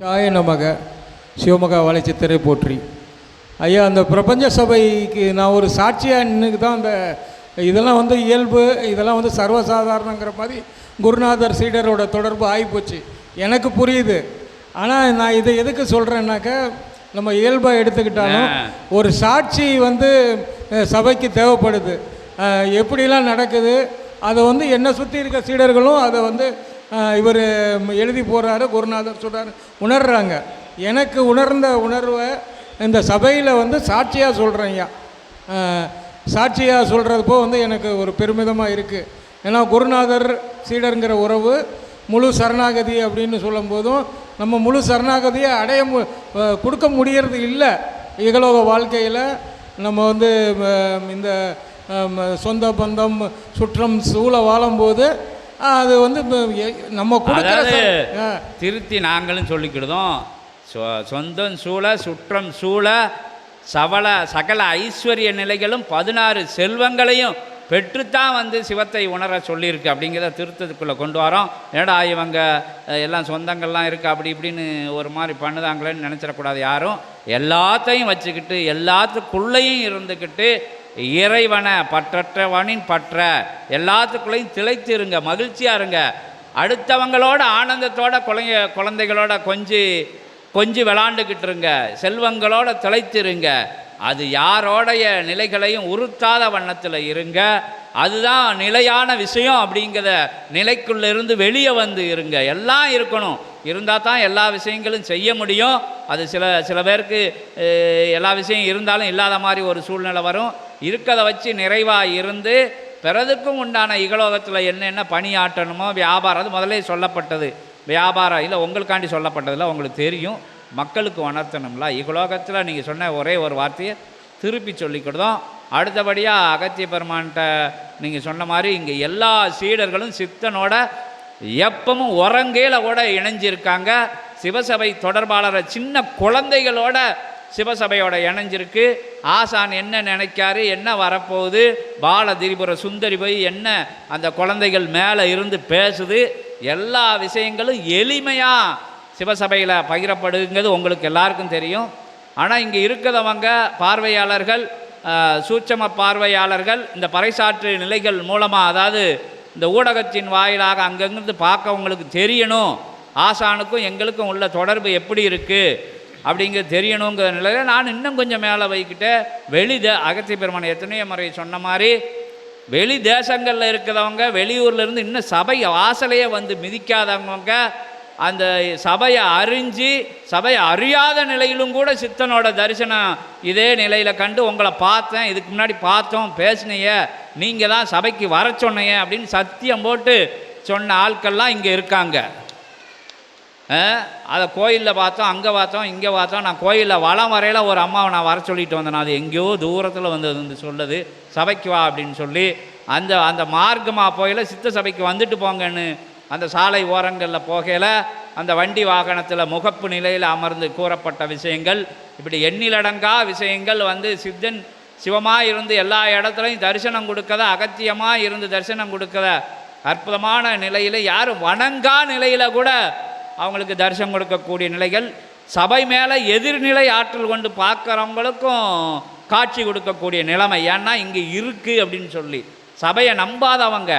சாய நமக. சிவமகா வலைச்சித்திரை போற்றி. ஐயா அந்த பிரபஞ்ச சபைக்கு நான் ஒரு சாட்சியாக நின்றுக்கு தான் அந்த இதெல்லாம் வந்து இயல்பு இதெல்லாம் வந்து சர்வசாதாரணங்கிற மாதிரி குருநாதர் சீடரோட தொடர்பு ஆகிப்போச்சு எனக்கு புரியுது. ஆனால் நான் இதை எதுக்கு சொல்கிறேன்னாக்க நம்ம இயல்பாக எடுத்துக்கிட்டாலும் ஒரு சாட்சி வந்து சபைக்கு தேவைப்படுது. எப்படிலாம் நடக்குது அதை வந்து என்னை சுற்றி இருக்க சீடர்களும் அதை வந்து இவர் எழுதி போடுறாரு குருநாதர் சொல்கிறாரு உணர்றாங்க. எனக்கு உணர்ந்த உணர்வை இந்த சபையில் வந்து சாட்சியாக சொல்கிறேன் ஐயா. சாட்சியாக சொல்கிறதுப்போ வந்து எனக்கு ஒரு பெருமிதமாக இருக்குது ஏன்னா குருநாதர் சீடருங்கிற உறவு முழு சரணாகதி அப்படின்னு சொல்லும்போதும் நம்ம முழு சரணாகதியை அடைய மு கொடுக்க முடியறது இல்லை. இகலோக வாழ்க்கையில் நம்ம வந்து இந்த சொந்த பந்தம் சுற்றம் சூழ வாழும்போது அது வந்து நம்ம கொடுக்குற அதாவது ச- ஆ. திருத்தி நாங்களும் சொல்லிக்கிடுதோம். சொந்தம் சூழ சுற்றம் சூழ சவல சகல ஐஸ்வர்ய நிலைகளும் பதினாறு செல்வங்களையும் பெற்றுத்தான் வந்து சிவத்தை உணர சொல்லியிருக்கு அப்படிங்கிறத திருத்தத்துக்குள்ளே கொண்டு வரோம். ஏடா இவங்க எல்லாம் சொந்தங்கள்லாம் இருக்குது அப்படி இப்படின்னு ஒரு மாதிரி பண்ணுதாங்களேன்னு நினச்சிடக்கூடாது யாரும். எல்லாத்தையும் வச்சுக்கிட்டு எல்லாத்துக்குள்ளேயும் இருந்துக்கிட்டு இறைவனை பற்றற்றவனின் பற்ற. எல்லாத்துக்குள்ளேயும் திளைத்து இருங்க மகிழ்ச்சியாக இருங்க. அடுத்தவங்களோட ஆனந்தத்தோட குழந்தை குழந்தைகளோட கொஞ்சி கொஞ்சி விளாண்டுக்கிட்டு இருங்க. செல்வங்களோட திளைத்திருங்க. அது யாரோடைய நிலைகளையும் உறுத்தாத வண்ணத்தில் இருங்க. அதுதான் நிலையான விஷயம் அப்படிங்கிற நிலைக்குள்ளிருந்து வெளியே வந்து இருங்க. எல்லாம் இருக்கணும். இருந்தால் தான் எல்லா விஷயங்களும் செய்ய முடியும். அது சில சில பேருக்கு எல்லா விஷயம் இருந்தாலும் இல்லாத மாதிரி ஒரு சூழ்நிலை வரும். இருக்கிறத வச்சு நிறைவாக இருந்து பிறதுக்கும் உண்டான இகலோகத்தில் என்னென்ன பணியாற்றணுமோ வியாபாரம் அது முதலே சொல்லப்பட்டது. வியாபாரம் இல்லை உங்களுக்காண்டி சொல்லப்பட்டதில்ல உங்களுக்கு தெரியும். மக்களுக்கு உணர்த்தணும்ல. இகலோகத்தில் நீங்கள் சொன்ன ஒரே ஒரு வார்த்தையை திருப்பி சொல்லிக்கிடுதோம். அடுத்தபடியாக அகத்திய பெருமான்கிட்ட நீங்கள் சொன்ன மாதிரி இங்கே எல்லா சீடர்களும் சித்தனோட எப்பவும் உரங்கையில் கூட இணைஞ்சிருக்காங்க. சிவசபை தொடர்பாளரை சின்ன குழந்தைகளோட சிவசபையோட இணைஞ்சிருக்கு. ஆசான் என்ன நினைக்காரு? என்ன வரப்போகுது? பால திரிபுர சுந்தரி போய் என்ன அந்த குழந்தைகள் மேலே இருந்து பேசுது? எல்லா விஷயங்களும் எளிமையாக சிவசபையில் பகிரப்படுங்கிறது உங்களுக்கு எல்லாருக்கும் தெரியும். ஆனால் இங்கே இருக்கிறவங்க பார்வையாளர்கள் சூட்சம பார்வையாளர்கள் இந்த பறைசாற்று நிலைகள் மூலமாக அதாவது இந்த ஊடகத்தின் வாயிலாக அங்கங்கிருந்து பார்க்கவங்களுக்கு தெரியணும். ஆசானுக்கும் எங்களுக்கும் உள்ள தொடர்பு எப்படி இருக்குது அப்படிங்கிறது தெரியணுங்கிற நிலையில் நான் இன்னும் கொஞ்சம் மேலே வைக்கிட்டு வெளி தே அகத்திய பெருமான் எத்தனையோ முறை சொன்ன மாதிரி வெளி தேசங்களில் இருக்கிறவங்க வெளியூர்லேருந்து இன்னும் சபை வாசலையே வந்து மிதிக்காதவங்க அந்த சபையை அறிஞ்சு சபையை அறியாத நிலையிலும் கூட சித்தனோட தரிசனம் இதே நிலையில் கண்டு உங்களை பார்த்தேன் இதுக்கு முன்னாடி பார்த்தோம் பேசினைய நீங்கள் தான் சபைக்கு வர சொன்னீங்க அப்படின்னு சத்தியம் போட்டு சொன்ன ஆட்கள்லாம் இங்கே இருக்காங்க. அதை கோயிலில் பார்த்தோம் அங்கே பார்த்தோம் இங்கே பார்த்தோம். நான் கோயிலில் வளம் வரையில் ஒரு அம்மாவை நான் வர சொல்லிட்டு வந்தேன். அது எங்கேயோ தூரத்தில் வந்து வந்து சொல்லுது. சபைக்கு வா அப்படின்னு சொல்லி அந்த அந்த மார்க்கமாக போகல சித்த சபைக்கு வந்துட்டு போங்கன்னு அந்த சாலை ஓரங்களில் போகையில் அந்த வண்டி வாகனத்தில் முகப்பு நிலையில் அமர்ந்து கூறப்பட்ட விஷயங்கள் இப்படி எண்ணிலடங்கா விஷயங்கள் வந்து சித்தன் சிவமாக இருந்து எல்லா இடத்துலையும் தரிசனம் கொடுக்கத அகத்தியமாக இருந்து தரிசனம் கொடுக்கத அற்புதமான நிலையில் யாரும் வணங்கா நிலையில் கூட அவங்களுக்கு தரிசனம் கொடுக்கக்கூடிய நிலைகள் சபை மேலே எதிர்நிலை ஆற்றல் கொண்டு பார்க்குறவங்களுக்கும் காட்சி கொடுக்கக்கூடிய நிலைமை. ஏன்னா இங்கே இருக்குது அப்படின்னு சொல்லி. சபையை நம்பாதவங்க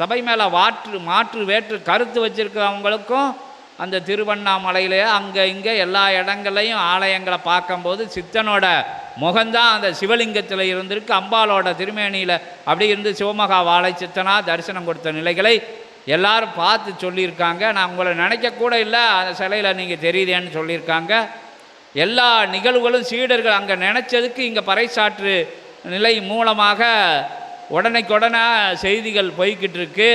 சபை மேலே வாற்று மாற்று வேற்று கருத்து வச்சிருக்கிறவங்களுக்கும் அந்த திருவண்ணாமலையில் அங்கே இங்கே எல்லா இடங்களையும் ஆலயங்களை பார்க்கும்போது சித்தனோட முகம்தான் அந்த சிவலிங்கத்தில் இருந்திருக்கு. அம்பாலோட திருமேனியில் அப்படி இருந்து சிவமகா வாழை சித்தனா தரிசனம் கொடுத்த நிலைகளை எல்லாரும் பார்த்து சொல்லியிருக்காங்க. நான் உங்களை நினைக்கக்கூட இல்லை. அந்த சிலையில் நீங்கள் தெரியுதேன்னு சொல்லியிருக்காங்க. எல்லா நிகழ்வுகளும் சீடர்கள் அங்கே நினச்சதுக்கு இங்கே பறைசாற்று நிலை மூலமாக உடனைக்குடனே செய்திகள் போய்கிட்டு இருக்கு.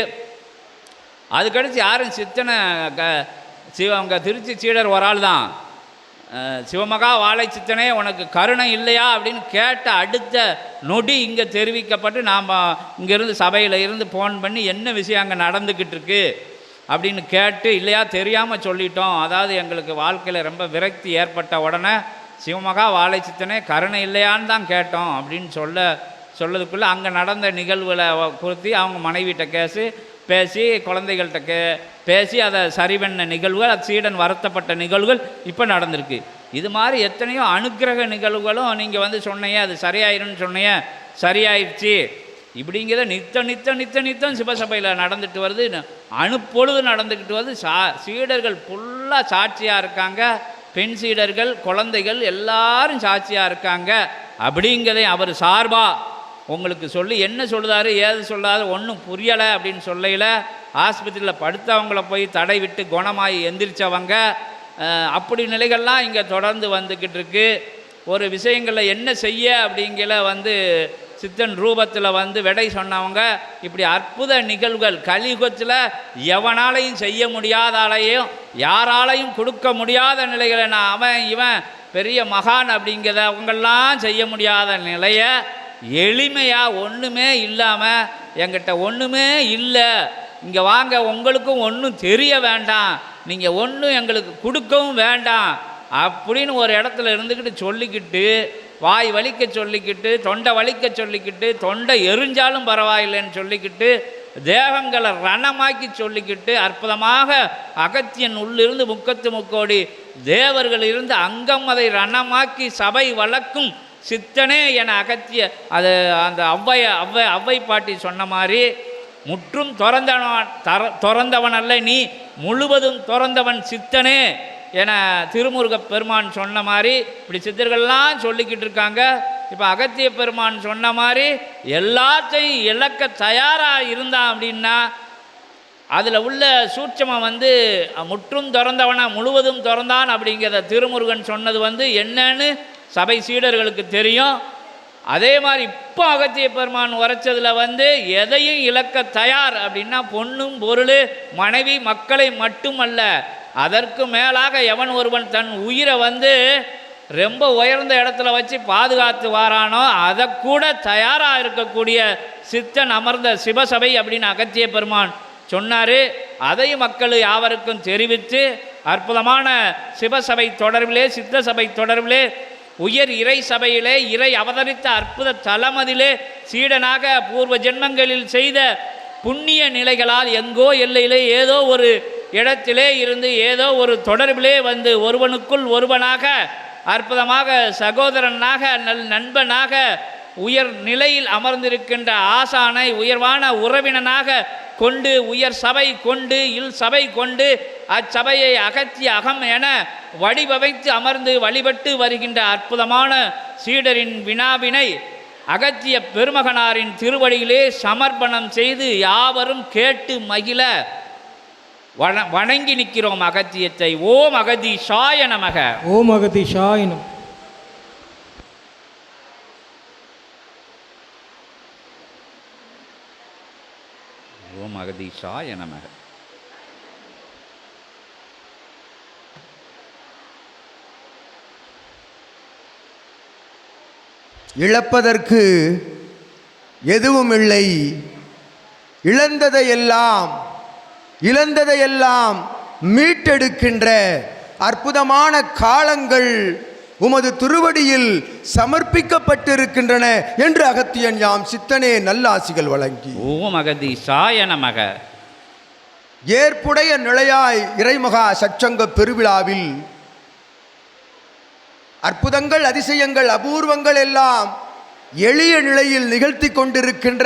அதுக்கடுத்து யாரும் சித்தனை க சிவ அங்கே திருச்சி சீடர் ஒரு ஆள் தான் சிவமகா வாழை சித்தனே உனக்கு கருணை இல்லையா அப்படின்னு கேட்ட அடுத்த நொடி இங்கே தெரிவிக்கப்பட்டு நாம் இங்கேருந்து சபையில் இருந்து ஃபோன் பண்ணி என்ன விஷயம் அங்கே நடந்துக்கிட்டு இருக்கு அப்படின்னு கேட்டு இல்லையா தெரியாமல் சொல்லிட்டோம். அதாவது எங்களுக்கு வாழ்க்கையில் ரொம்ப விரக்தி ஏற்பட்ட உடனே சிவமகா வாழை சித்தனே கருணை இல்லையான்னு தான் கேட்டோம் அப்படின்னு சொல்ல சொல்லதுக்குள்ளே அங்கே நடந்த நிகழ்வுகளை குறித்து அவங்க மனைவிட்ட கேஸு பேசி குழந்தைகள்கிட்ட கே பேசி அதை சரி பண்ண நிகழ்வுகள் அது சீடன் வருத்தப்பட்ட நிகழ்வுகள் இப்போ நடந்திருக்கு. இது மாதிரி எத்தனையோ அனுக்கிரக நிகழ்வுகளும் நீங்கள் வந்து சொன்னீங்க அது சரியாயிருன்னு சொன்னீங்க சரியாயிடுச்சு இப்படிங்கிறத நித்த நித்த நித்த நித்தம் சிவசபையில் நடந்துட்டு வருது. ந- அணுப்பொழுது நடந்துக்கிட்டு வருது. சா சீடர்கள் ஃபுல்லாக சாட்சியாக இருக்காங்க. பெண் சீடர்கள் குழந்தைகள் எல்லாரும் சாட்சியாக இருக்காங்க. அப்படிங்கிறதை அவர் சார்பாக உங்களுக்கு சொல்லி என்ன சொல்லுதாரு ஏது சொல்லாது ஒன்றும் புரியலை அப்படின்னு சொல்லையில் ஆஸ்பத்திரியில் படுத்தவங்கள போய் தடை விட்டு குணமாகி எந்திரிச்சவங்க அப்படி நிலைகள்லாம் இங்கே தொடர்ந்து வந்துக்கிட்டு இருக்கு. ஒரு விஷயங்களில் என்ன செய்ய அப்படிங்கிற வந்து சித்தன் ரூபத்தில் வந்து விடை சொன்னவங்க இப்படி அற்புத நிகழ்வுகள் கலியுகத்தில் எவனாலையும் செய்ய முடியாதாலையும் யாராலையும் கொடுக்க முடியாத நிலைகளை நான் அவன் இவன் பெரிய மகான் அப்படிங்கிறத அவங்கெல்லாம் செய்ய முடியாத நிலையை எளிமையாக ஒன்றுமே இல்லாமல் எங்கிட்ட ஒன்றுமே இல்லை. இங்கே வாங்க உங்களுக்கும் ஒன்றும் தெரிய வேண்டாம். நீங்கள் ஒன்றும் எங்களுக்கு கொடுக்கவும் வேண்டாம். அப்படின்னு ஒரு இடத்துல இருந்துக்கிட்டு சொல்லிக்கிட்டு வாய் வலிக்க சொல்லிக்கிட்டு தொண்டை வலிக்க சொல்லிக்கிட்டு தொண்டை எரிஞ்சாலும் பரவாயில்லைன்னு சொல்லிக்கிட்டு தேகங்களை ரணமாக்கி சொல்லிக்கிட்டு அற்புதமாக அகத்தியன் உள்ளிருந்து முக்கத்து முக்கோடி தேவர்கள் இருந்து அங்கம் அதை ரணமாக்கி சபை வளர்க்கும் சித்தனே என அகத்திய அது அந்த ஔவை ஔவை ஔவை பாட்டி சொன்ன மாதிரி முற்றும் துறந்தவன் தர துறந்தவன் அல்ல நீ முழுவதும் துறந்தவன் சித்தனே என திருமுருக பெருமான் சொன்ன மாதிரி இப்படி சித்தர்கள்லாம் சொல்லிக்கிட்டு இருக்காங்க. இப்போ அகத்திய பெருமான் சொன்ன மாதிரி எல்லாத்தையும் இழக்க தயாராக இருந்தான் அப்படின்னா அதில் உள்ள சூட்சமம் வந்து முற்றும் திறந்தவனா முழுவதும் திறந்தான் அப்படிங்கிறத திருமுருகன் சொன்னது வந்து என்னன்னு சபை சீடர்களுக்கு தெரியும். அதே மாதிரி இப்போ அகத்திய பெருமான் உரைச்சதில் வந்து எதையும் இழக்க தயார் அப்படின்னா பொண்ணும் பொருள் மனைவி மக்களை மட்டுமல்ல. அதற்கு மேலாக எவன் ஒருவன் தன் உயிரை வந்து ரொம்ப உயர்ந்த இடத்துல வச்சு பாதுகாத்து வாரானோ அதை கூட தயாராக இருக்கக்கூடிய சித்தன் அமர்ந்த சிவசபை அப்படின்னு அகத்திய பெருமான் சொன்னார். அதையும் மக்கள் யாவருக்கும் தெரிவித்து அற்புதமான சிவசபை தொடர்பிலே சித்த சபை தொடர்பிலே உயர் இறை சபையிலே இறை அவதரித்த அற்புத தலமதிலே சீடனாக பூர்வ ஜென்மங்களில் செய்த புண்ணிய நிலைகளால் எங்கோ எல்லையிலே ஏதோ ஒரு இடத்திலே இருந்து ஏதோ ஒரு தொடர்பிலே வந்து ஒருவனுக்குள் ஒருவனாக அற்புதமாக சகோதரனாக நல் நண்பனாக உயர் நிலையில் அமர்ந்திருக்கின்ற ஆசானை உயர்வான உறவினனாக கொண்டு உயர் சபை கொண்டு இல் சபை கொண்டு அச்சபையை அகத்திய அகம் என வடிவமைத்து அமர்ந்து வழிபட்டு வருகின்ற அற்புதமான சீடரின் வினாவினை அகத்திய பெருமகனாரின் திருவடியிலே சமர்ப்பணம் செய்து யாவரும் கேட்டு மகிழ வண வணங்கி நிற்கிறோம் அகத்தியத்தை. ஓம் அகதி நமக. ஓம் அகதி சாயனம் மகதீஷாய நமக. இழப்பதற்கு எதுவும் இல்லை இழந்ததையெல்லாம் இழந்ததையெல்லாம் மீட்டெடுக்கின்ற அற்புதமான காலங்கள் உமது திருவடியில் சமர்ப்பிக்கப்பட்டிருக்கின்றன என்று அகத்தியன் யாம் சித்தனே நல்லாசிகள் வழங்கி. ஓம் அகதீஷாய நமக. ஏற்புடைய நிலையாய் இறைமகா சச்சங்க பெருவிழாவில் அற்புதங்கள் அதிசயங்கள் அபூர்வங்கள் எல்லாம் எளிய நிலையில் நிகழ்த்தி கொண்டிருக்கின்ற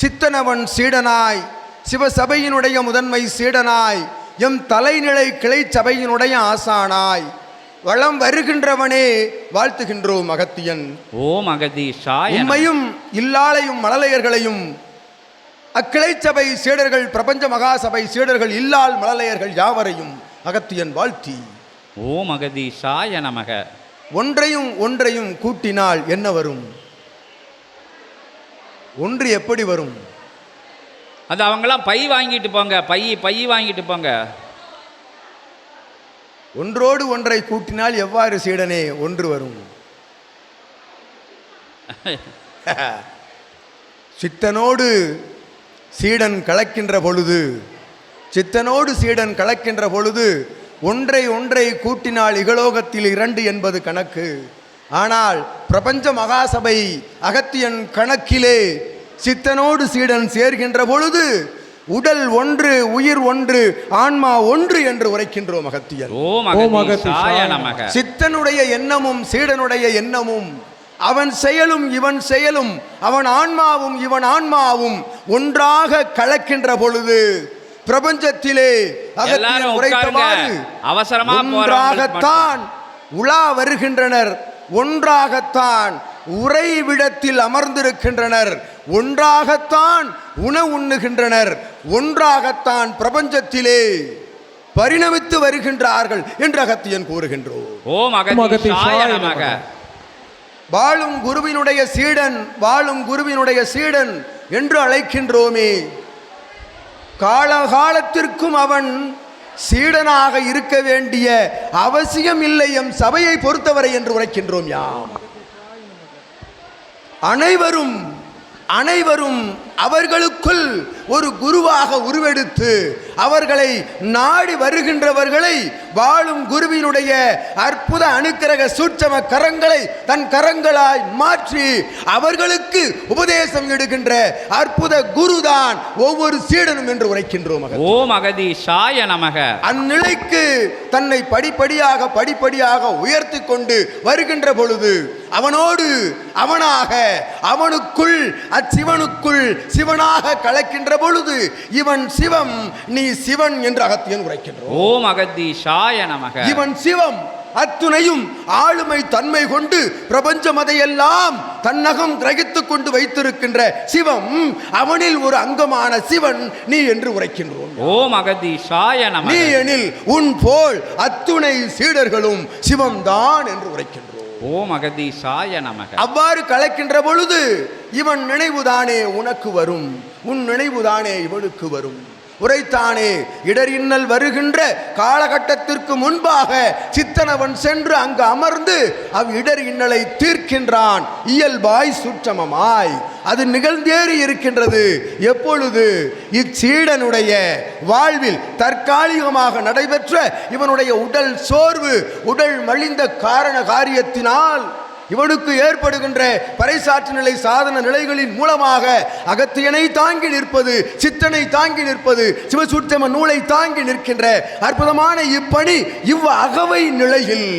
சித்தனவன் சீடனாய் சிவசபையினுடைய முதன்மை சீடனாய் எம் தலைநிலை கிளை சபையினுடைய ஆசானாய் வளம் வருகின்றவனே வாழ்த்துகின்றோம் அகத்தியன் ஓம் அகதீஷாய. உண்மையும் இல்லாளையும் மழலையர்களையும் அக்கிளை சபை சீடர்கள் பிரபஞ்ச மகாசபை சீடர்கள் இல்லால் மழலையர்கள் யாவரையும் அகத்தியன் வாழ்த்தி. ஓம் அகதீஷாய நமக. ஒன்றையும் ஒன்றையும் கூட்டினால் என்ன வரும்? ஒன்று எப்படி வரும்? அது அவங்களாம் பை வாங்கிட்டு போங்க பை பை வாங்கிட்டு போங்க. ஒன்றோடு ஒன்றை கூட்டினால் எவ்வாறு சீடனே? ஒன்று வரும். சித்தனோடு சீடன் கலக்கின்ற பொழுது சித்தனோடு சீடன் கலக்கின்ற பொழுது ஒன்றை ஒன்றை கூட்டினால் இகலோகத்தில் இரண்டு என்பது கணக்கு. ஆனால் பிரபஞ்ச மகாசபை அகத்தியன் கணக்கிலே சித்தனோடு சீடன் சேர்கின்ற பொழுது உடல் ஒன்று உயிர் ஒன்று ஆன்மா ஒன்று என்று உரைக்கின்றோம் அகத்தியர். சித்தனுடைய எண்ணமும் சீடனுடைய எண்ணமும் அவன் செயலும் இவன் செயலும் அவன் ஆன்மாவும் இவன் ஆன்மாவும் ஒன்றாக கலக்கின்ற பொழுது பிரபஞ்சத்திலே அகத்தியன் எல்லாரும் உரைத்தவாறு உட்காருங்க. அவசரமா போறவங்களுக்கு ஒன்றாகத்தான் உலா வருகின்றனர் ஒன்றாகத்தான் உறைவிடத்தில் அமர்ந்திருக்கின்றனர். ஒன்றாகத்தான் உணவு உண்ணுகின்றனர். ஒன்றாகத்தான் பிரபஞ்சத்திலே பரிணமித்து வருகின்றார்கள் என்று அகத்தியன் கூறுகின்றோம். ஓம். வாழும் குருவினுடைய சீடன் வாழும் குருவினுடைய சீடன் என்று அழைக்கின்றோமே. காலகாலத்திற்கும் அவன் சீடனாக இருக்க வேண்டிய அவசியம் இல்லை எம் சபையை பொறுத்தவரை என்று உரைக்கின்றோம் யாம். அனைவரும் அனைவரும் அவர்களுக்குள் ஒரு குருவாக உருவெடுத்து அவர்களை நாடி வருகின்றவர்களை வாழும் குருவினுடைய அற்புத அனுக்கிரக சூட்சம கரங்களை தன் கரங்களாய் மாற்றி அவர்களுக்கு உபதேசம் எடுக்கின்ற அற்புத குருதான் ஒவ்வொரு சீடனும் என்று உரைக்கின்றோம் மகன். ஓம் அகதீசாய நமக அந்நிலைக்கு தன்னை படிப்படியாக படிப்படியாக உயர்த்தி கொண்டு வருகின்ற பொழுது அவனோடு அவனாக அவனுக்குள் அச்சிவனுக்குள் சிவனாக கலக்கின்ற பொழுது இவன் சிவம் நீ சிவன் என்று அகத்தியன் உரைக்கின்றோம் ஓம் அகதீசாய நமக. இவன் சிவம் அத்துணையும் ஆளுமை தன்மை கொண்டு பிரபஞ்சம் அதையெல்லாம் தன்னகம் கிரகித்துக் கொண்டு வைத்திருக்கின்ற சிவம் அவனில் ஒரு அங்கமான சிவன் நீ என்று உரைக்கின்றோம். ஓம் அகதீசாய நீ எனில் உன் போல் அத்துணை சீடர்களும் சிவம்தான் என்று உரைக்கின்றோம். ஓம் அகதீசாய நமக. அவ்வாறு கலக்கின்ற பொழுது இவன் நினைவுதானே உனக்கு வரும் உன் நினைவுதானே இவனுக்கு வரும். உரைத்தானே. இடர் இன்னல் வருகின்ற காலகட்டத்திற்கு முன்பாக சித்தனவன் சென்று அங்கு அமர்ந்து அவ் இடர் இன்னலை தீர்க்கின்றான். இயல்பாய் சுற்றமமாய். அது நிகழ்ந்தேறி இருக்கின்றது. எப்பொழுது? இச்சீடனுடைய வாழ்வில் தற்காலிகமாக நடைபெற்ற இவனுடைய உடல் சோர்வு உடல் மலிந்த காரண காரியத்தினால் இவனுக்கு ஏற்படுகின்ற பறைசாற்று நிலை சாதன நிலைகளின் மூலமாக அகத்தியனை தாங்கி நிற்பது சித்தனை தாங்கி நிற்பது சிவசூட்சம நூலை தாங்கி நிற்கின்ற அற்புதமான இப்பணி இவ் அகவை நிலையில்.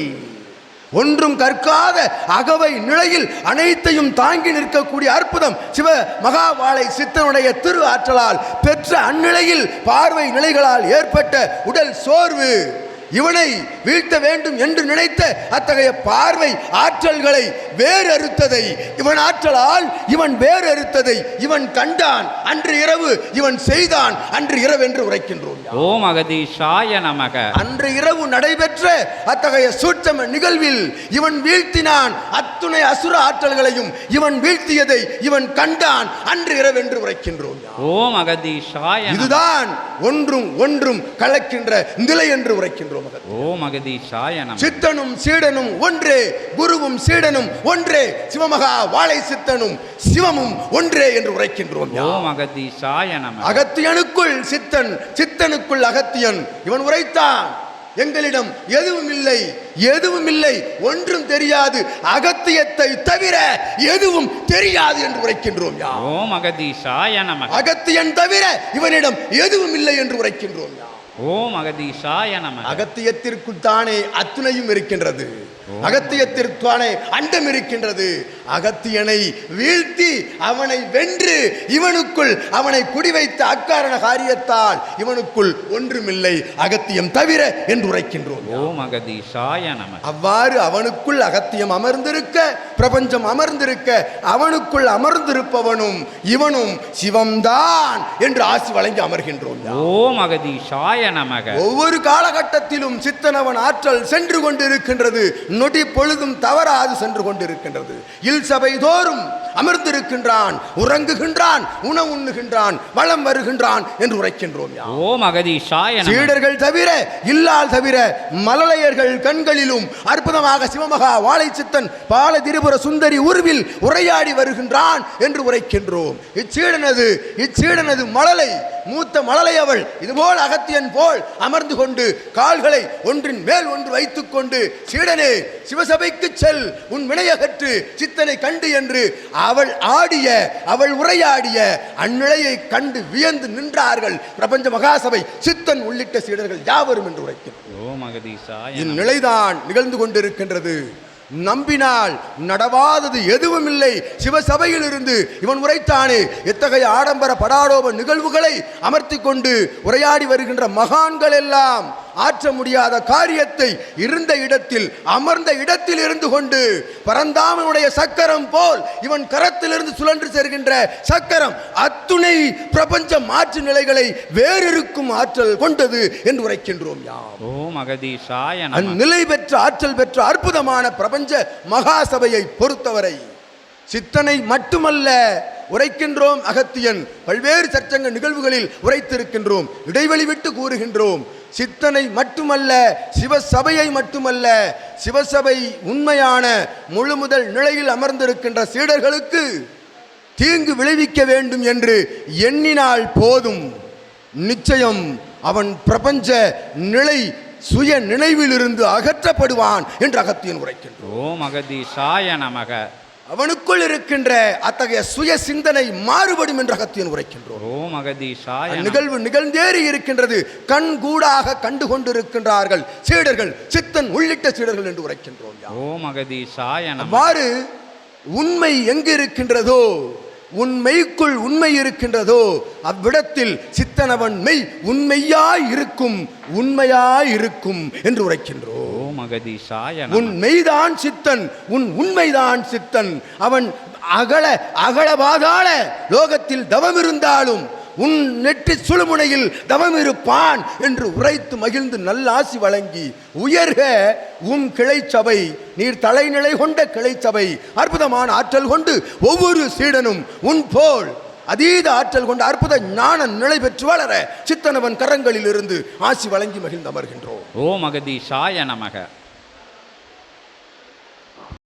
ஒன்றும் கற்காத அகவை நிலையில் அனைத்தையும் தாங்கி நிற்கக்கூடிய அற்புதம் சிவ மகாவாளை சித்தனுடைய திரு ஆற்றலால் பெற்ற அந்நிலையில் பார்வை நிலைகளால் ஏற்பட்ட உடல் சோர்வு. இவனை வீழ்த்த வேண்டும் என்று நினைத்த அத்தகைய பார்வை ஆற்றல்களை வேறறுத்ததை. இவன் ஆற்றலால் இவன் வேறறுத்ததை இவன் கண்டான். அன்று இரவு இவன் செய்தான். அன்று இரவு என்று உரைக்கின்றோம். ஓம் அகதீசாய நமக. அன்று இரவு நடைபெற்ற அத்தகைய சூட்சம நிகழ்வில் இவன் வீழ்த்தினான். அத்துணை அசுர ஆற்றல்களையும் இவன் வீழ்த்தியதை இவன் கண்டான். அன்று இரவென்று உரைக்கின்றோம். ஓம் அகதீசாய நமக. இதுதான் ஒன்றும் ஒன்றும் கலக்கின்ற நிலை என்று உரைக்கின்றோம். சித்தனும் சீடனும் ஒன்றே குருவும் சீடனும் ஒன்றே சிவமகா வாழை சித்தனும் சிவமும் ஒன்றே என்று உரைக்கின்றோம் அகத்தியனுக்குள் சித்தன் சித்தனுக்குள் அகத்தியன். இவன் உரைத்தான். எங்களிடம் எதுவும் இல்லை எதுவும் இல்லை ஒன்றும் தெரியாது. அகத்தியத்தை தவிர எதுவும் தெரியாது என்று உரைக்கின்றோம் யா ஓம் அகதீசாய நமக அகத்தியன் தவிர இவனிடம் எதுவும் இல்லை என்று உரைக்கின்றோம் யா ஓம் அகதீசாய நமக. அகத்தியத்திற்குள் தானே அத்துணையும் இருக்கின்றது. அகத்தியத்திற்கானே அண்டம் இருக்கின்றது. அகத்தியனை வீழ்த்தி அவனை வென்று இவனுக்குள் அவனை குடிவைத்த அக்காரண காரியத்தால் இவனுக்குள் ஒன்றுமில்லை. அகத்தியம் தவிர என்று உரைக்கின்றோம் ஓம் அகதீசாய நமக. அவ்வாறு அவனுக்குள் அகத்தியம் அமர்ந்திருக்க பிரபஞ்சம் அமர்ந்திருக்க அவனுக்குள் அமர்ந்திருப்பவனும் இவனும் சிவம்தான் என்று ஆசி வழங்கி அமர்கின்றோம். ஓம் அகதீசாய நமக ஒவ்வொரு காலகட்டத்திலும் சித்தனவன் ஆற்றல் சென்று கொண்டிருக்கின்றது. நொடி பொழுதும் தவறாது சென்று கொண்டிருக்கின்றது. இல் சபை தோறும் அமர்ந்திருக்கின்றான் உறங்குகின்றான் உணவு உண்ணுகின்றான் வளம் வருகின்றான் என்று உரைக்கின்றோம். ஓம் அகதீசாய நமக சீடர்கள் தவிர இல்லால் தவிர மலலையர்கள் கண்களிலும் அற்புதமாக சிவமகா வாழை சித்தன் பால திரிபுர சுந்தரி உருவில் உரையாடி வருகின்றான் என்று உரைக்கின்றோம் இச்சீடனது இச்சீடனது மழலை மூத்த மழலை அவள் இதுபோல் அகத்தியன் போல் அமர்ந்து கொண்டு கால்களை ஒன்றின் மேல் ஒன்று வைத்துக் கொண்டு சீடனே சிவசபைக்கு செல் உன் வினையகற்று சித்தனை கண்டு என்று அவள் ஆடிய அவள் உரையாடிய அந்நிலையை கண்டு வியந்து நின்றார்கள் பிரபஞ்ச மகாசபை சித்தன் உள்ளிட்ட சீடர்கள் யாவரும் என்று நமக. இந்நிலைதான் நிகழ்ந்து கொண்டிருக்கின்றது. நம்பினால் நடவாதது எதுவும் இல்லை சிவசபையில் இருந்து இவன் உரைத்தானே எத்தகைய ஆடம்பர படாடோப நிகழ்வுகளை அமர்த்தி கொண்டு உரையாடி வருகின்ற மகான்கள் எல்லாம் ஆற்ற முடியாத காரியத்தை இருந்த இடத்தில் அமர்ந்த இடத்தில் இருந்து கொண்டு பரந்தாமனுடைய சக்கரம் போல் இவன் கரத்திலிருந்து சுழன்று செல்கின்ற சக்கரம் அத்துணை பிரபஞ்ச மாற்று நிலைகளை வேறிருக்கும் ஆற்றல் கொண்டது என்று உரைக்கின்றோம் யாம் ஓம் அகதீசாய நமக. அந்நிலை பெற்ற ஆற்றல் பெற்ற அற்புதமான பிரபஞ்ச மகாசபையை பொறுத்தவரை சித்தனை மட்டுமல்ல உரைக்கின்றோம் அகத்தியன். பல்வேறு சச்சங்க நிகழ்வுகளில் உரைத்திருக்கின்றோம். இடைவெளி விட்டு கூறுகின்றோம். சித்தனை மட்டுமல்ல சிவசபையை மட்டுமல்ல சிவசபை உண்மையான முழு முதல் நிலையில் அமர்ந்திருக்கின்ற சீடர்களுக்கு தீங்கு விளைவிக்க வேண்டும் என்று எண்ணினால் போதும். நிச்சயம் அவன் பிரபஞ்ச நிலை சுய நினைவிலிருந்து அகற்றப்படுவான் என்று அகத்தியன் உரைக்கின்றோம் ஓம் அகதீசாய நமக. அவனுக்குள் இருக்கின்ற அத்தகைய சுய சிந்தனை மாறுபடும் என்று அகத்தியன் உரைக்கின்றோம் ஓம். நிகழ்வு நிகழ்ந்தேறி இருக்கின்றது கண் கூடாக கண்டு கொண்டிருக்கின்றார்கள் சீடர்கள் சித்தன் உள்ளிட்ட சீடர்கள் என்று உரைக்கின்றோம். ஓம். அவ்வாறு உண்மை எங்கு இருக்கின்றதோ உன் மெய்க்குள் உண்மை இருக்கின்றதோ அவ்விடத்தில் சித்தனவன் மெய் உண்மையாய் இருக்கும் உண்மையாய் இருக்கும் என்று உரைக்கின்றோம் ஓம் அகதீசாய உன். மெய்தான் சித்தன் உன் உண்மைதான் சித்தன் அவன் அகல அகல பாதாள லோகத்தில் தவம் இருந்தாலும் உன் நெற்றி சுழுமுனையில் தவம் இருப்பான் என்று உரைத்து மகிழ்ந்து நல்லாசி வழங்கி உயர்க உம் கிளைச்சபை நீர் தலைநிலை கொண்ட கிளைச்சபை அற்புதமான ஆற்றல் கொண்டு ஒவ்வொரு சீடனும் உன் போல் அதீத ஆற்றல் கொண்ட அற்புத ஞான நிலை பெற்று வளர சித்தனவன் கரங்களில் இருந்து ஆசி வழங்கி மகிழ்ந்து அமர்கின்றோம் ஓ மகதீஷாய நமக.